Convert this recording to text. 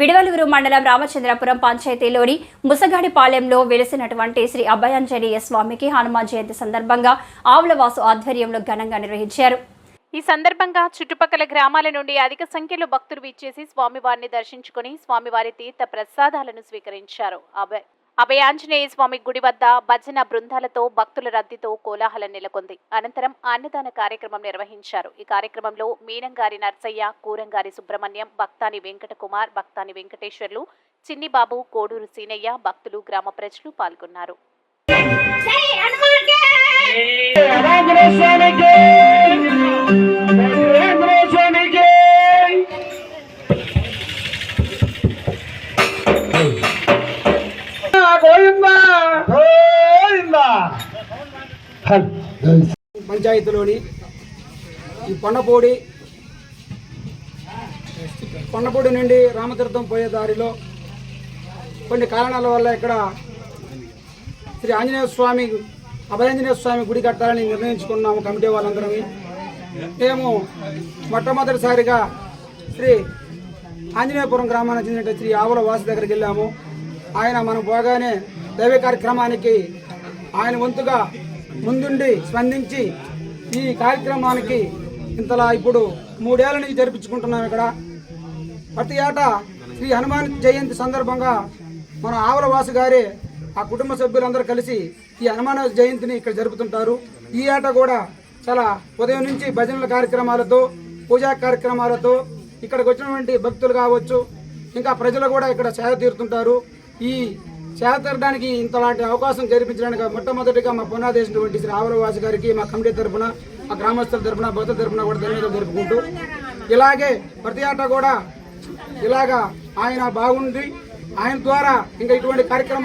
విడవలూరు మండలం రామచంద్రపురం పంచాయతీలోని ముసగాడిపాలెంలో వెలిసినటువంటి శ్రీ అభయాంజనేయ స్వామికి హనుమాన్ జయంతి సందర్భంగా ఆవులవాసు ఆధ్వర్యంలో ఘనంగా నిర్వహించారు. ఈ సందర్భంగా చుట్టుపక్కల గ్రామాల నుండి అధిక సంఖ్యలో భక్తులు విచ్చేసి స్వామివారిని దర్శించుకుని స్వామివారి తీర్థ ప్రసాదాలను స్వీకరించారు. అభయ అభయాంజనేయ స్వామి గుడి వద్ద భజన బృందాలతో భక్తుల రద్దీతో కోలాహలం నెలకొంది. అనంతరం అన్నదాన కార్యక్రమం నిర్వహించారు. ఈ కార్యక్రమంలో మీనంగారి నర్సయ్య కూరంగారి సుబ్రహ్మణ్యం భక్తాని వెంకటకుమార్ భక్తాని వెంకటేశ్వర్లు చిన్నిబాబు కోడూరు సీనయ్య భక్తులు గ్రామ ప్రజలు పాల్గొన్నారు. పంచాయతీలోని ఈ కొండపూడి కొండపూడి నుండి రామతీర్థం పోయే దారిలో కొన్ని కారణాల వల్ల ఇక్కడ శ్రీ ఆంజనేయ స్వామి అభయాంజనేయ స్వామి గుడి కట్టాలని నిర్ణయించుకున్నాము కమిటీ వాళ్ళందరం మేము మొట్టమొదటిసారిగా శ్రీ ఆంజనేయపురం గ్రామానికి చెందిన శ్రీ ఆవుల వాసు దగ్గరికి వెళ్ళాము. ఆయన మనం పోగానే దైవ కార్యక్రమానికి ఆయన వంతుగా ముందుండి స్పందించి ఈ కార్యక్రమానికి ఇంతలా ఇప్పుడు మూడేళ్ళ నుంచి జరిపించుకుంటున్నాం ఇక్కడ. ప్రతి ఏటా శ్రీ హనుమాన్ జయంతి సందర్భంగా మన ఆవలవాసు గారి ఆ కుటుంబ సభ్యులందరూ కలిసి ఈ హనుమాన జయంతిని ఇక్కడ జరుపుతుంటారు. ఈ ఏట కూడా చాలా ఉదయం నుంచి భజనల కార్యక్రమాలతో పూజా కార్యక్రమాలతో ఇక్కడికి వచ్చినటువంటి భక్తులు కావచ్చు ఇంకా ప్రజలు కూడా ఇక్కడ సేవ తీరుతుంటారు. ఈ చేతరడానికి ఇంతలాంటి అవకాశం కల్పించడానికి మొట్టమొదటిగా మా పునాదేశినటువంటి శ్రీ ఆవరవాసి గారికి మా కమిటీ తరపున మా గ్రామస్తుల తరపున భక్తుల తరపున కూడా ధన్యవాదాలు జరుపుకుంటూ ఇలాగే ప్రతి ఆట కూడా ఇలాగా ఆయన బాగుండి ఆయన ద్వారా ఇంకా ఇటువంటి కార్యక్రమాలు